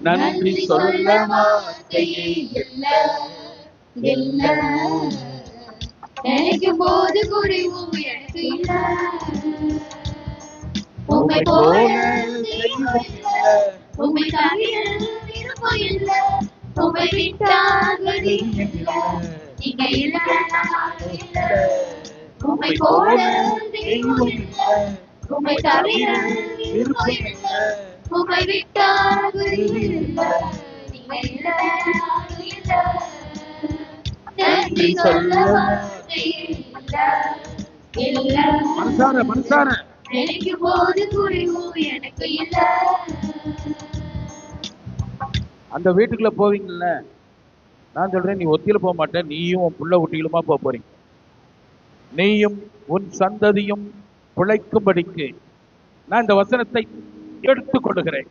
நன்றி சொல்ல வார்த்தையே இல்ல இல்ல நினைக்கும் போது குறைவும் எனக்கு இல்ல. உண்மை போல உண்மை தவிர விருப்பம் இல்ல. இல்ல. நீங்க இல்ல. போல தவிர விருப்பம் இல்ல. உண்மை விட்டால் நன்றி சொல்ல மனசார மனசார. நினைக்கும் போது குறைவும் எனக்கு இல்ல அந்த வீட்டுக்குள்ள போவீங்கல்ல? நான் சொல்றேன் நீ ஒத்தியில போக மாட்டேன். நீயும் உன் புள்ள குட்டிகளுமா போக போறீங்க. நீயும் உன் சந்ததியும் பிழைக்கும்படிக்கு. நான் இந்த வசனத்தை எடுத்துக் கொள்ளுகிறேன்.